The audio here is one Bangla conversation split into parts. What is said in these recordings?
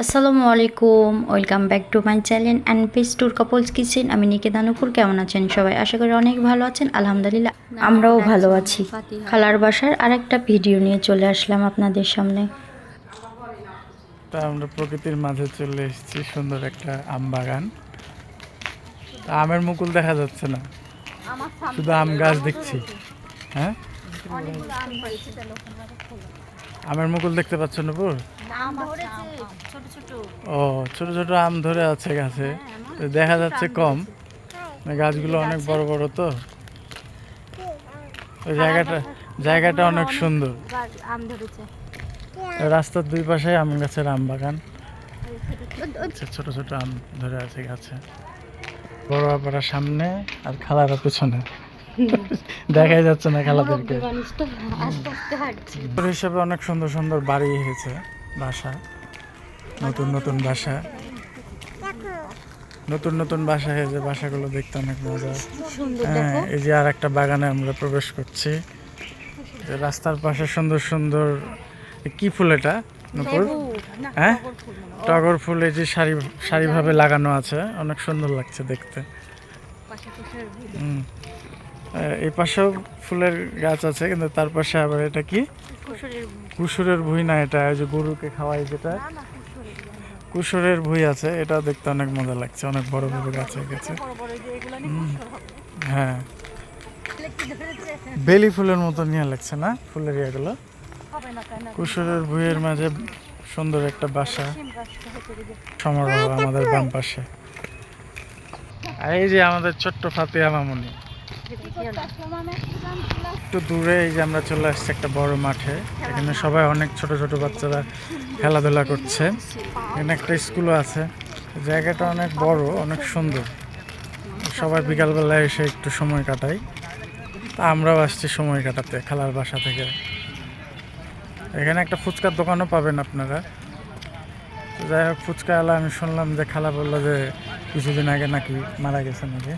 আসসালামু আলাইকুম welcome back to my channel and page tour couples kitchen. আমি নিকেতা নুপুর কেমন আছেন সবাই? আশা করি অনেক ভালো আছেন আলহামদুলিল্লাহ। আমরাও ভালো আছি। খালার বাসার আরেকটা ভিডিও নিয়ে চলে আসলাম আপনাদের সামনে। তা আমরা প্রকৃতির মাঝে চলে এসেছি সুন্দর একটা আম বাগান। আমের মুকুল দেখা যাচ্ছে না। শুধু আম গাছ দেখছি। হ্যাঁ? আমের মুকুল দেখতে পাচ্ছ নুপুর? ও ছোট ছোট আম ধরে আছে গাছে। দেখা যাচ্ছে কম। গাছগুলো অনেক বড় বড় তো। ওই জায়গাটা জায়গাটা অনেক সুন্দর। রাস্তার দুই পাশে আম গাছের আম বাগান। আচ্ছা, ছোট ছোট আম ধরে আছে গাছে। বড় আপারা সামনে আর খালারা পেছনে। দেখাই যাচ্ছে না খালাদেরকে। হিসেবে অনেক সুন্দর সুন্দর বাড়ি হয়েছে বাসা নতুন নতুন বাসা। নতুন নতুন বাসা হয়েছে বাসাগুলো দেখতে অনেক মজা। হ্যাঁ এই যে আর একটা বাগানে আমরা প্রবেশ করছি। রাস্তার পাশে সুন্দর সুন্দর কি ফুল এটা? নুপুর? হ্যাঁ? টগর ফুল এই যে সারি সারিভাবে লাগানো আছে। অনেক সুন্দর লাগছে দেখতে। হুম। এই পাশেও ফুলের গাছ আছে কিন্তু তার পাশে আবার এটা কি? কুসুরের ভুঁই। না এটা যে গরুকে খাওয়াই যেটা। কুসুরের ভুঁই আছে এটা দেখতে অনেক মজা লাগছে অনেক বড় বড় গাছ হয়ে গেছে। হ্যাঁ। বেলি ফুলের মতো নিয়ে লাগছে না ফুলের ইয়েগুলো? কুসুরের ভুঁইয়ের মাঝে সুন্দর একটা বাসা। সমারোহ আমাদের বাম পাশে। এই যে আমাদের ছোট্ট ফাতিয়া মামুনি। একটু দূরে এই যে আমরা চলে আসছি একটা বড় মাঠে। এখানে সবাই অনেক ছোট ছোট বাচ্চারা খেলাধুলা করছে। এখানে একটা স্কুলও আছে। জায়গাটা অনেক বড় অনেক সুন্দর। সবাই বিকালবেলায় এসে একটু সময় কাটাই। তা আমরাও আসছি সময় কাটাতে খেলার বাসা থেকে। এখানে একটা ফুচকার দোকানও পাবেন আপনারা। যাই হোক ফুচকা আলা আমি শুনলাম যে খালা বলল যে কিছুদিন আগে নাকি মারা গেছে নাকি।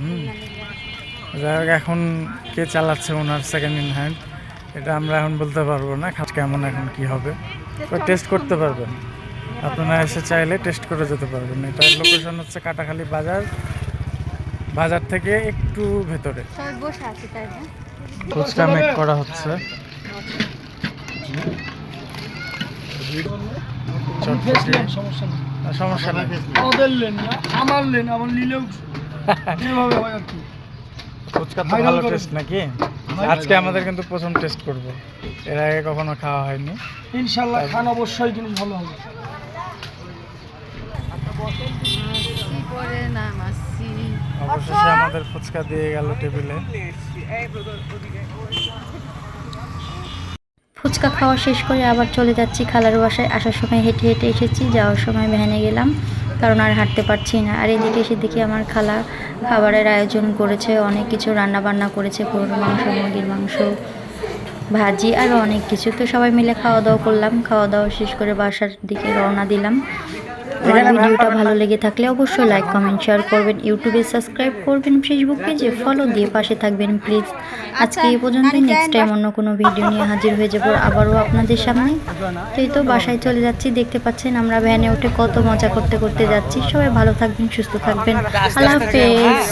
হুম। যাই হোক এখন কে চালাচ্ছে ওনার সেকেন্ড ইন হ্যান্ড এটা আমরা এখন বলতে পারব না খাস কেমন এখন কি হবে। টেস্ট করতে পারবেন। আপনারা এসে চাইলে টেস্ট করে যেতে পারবেন। এটার লোকেশন হচ্ছে কাটাখালী বাজার বাজার থেকে একটু ভেতরে। সবাই বসে আছে তাই না? ফুচকা মেক করা হচ্ছে। সমস্যা নেই। আমাদের লেন না আমার লেন আমার নিলেও যেভাবে হয় আর কি? ফুচকা তো ভালো টেস্ট নাকি? আজকে আমাদের কিন্তু প্রথম টেস্ট করব। এর আগে কখনো খাওয়া হয়নি। ইনশাল্লাহ খান অবশ্যই জিনিস ভালো হবে। অবশেষে আমাদের ফুচকা দিয়ে গেল টেবিলে। ফুচকা খাওয়া শেষ করে আবার চলে যাচ্ছি খালার বাসায়। আসার সময় হেঁটে হেঁটে এসেছি যাওয়ার সময় ভ্যানে গেলাম। কারণ আর হাঁটতে পারছি না। আর এদিকে সেদিকে আমার খালা খাবারের আয়োজন করেছে, অনেক কিছু রান্না বান্না করেছে, গরুর মাংস, মুরগির মাংস, ভাজি আর অনেক কিছু। তো সবাই মিলে খাওয়া দাওয়া করলাম। খাওয়া দাওয়া শেষ করে বাসার দিকে রওনা দিলাম। আমার ভিডিওটা ভালো লেগে থাকলে অবশ্যই লাইক কমেন্ট শেয়ার করবেন ইউটিউবে সাবস্ক্রাইব করবেন ফেসবুক পেজে ফলো দিয়ে পাশে থাকবেন প্লিজ আজকে এই পর্যন্তই নেক্সট টাইম অন্য কোনো ভিডিও নিয়ে হাজির হয়ে যাব আবারও আপনাদের সামনে। তো এই তো বাসায় চলে যাচ্ছি দেখতে পাচ্ছেন আমরা ভ্যানে উঠে কত মজা করতে করতে যাচ্ছি। সবাই ভালো থাকবেন সুস্থ থাকবেন। আল্লাহ হাফেজ।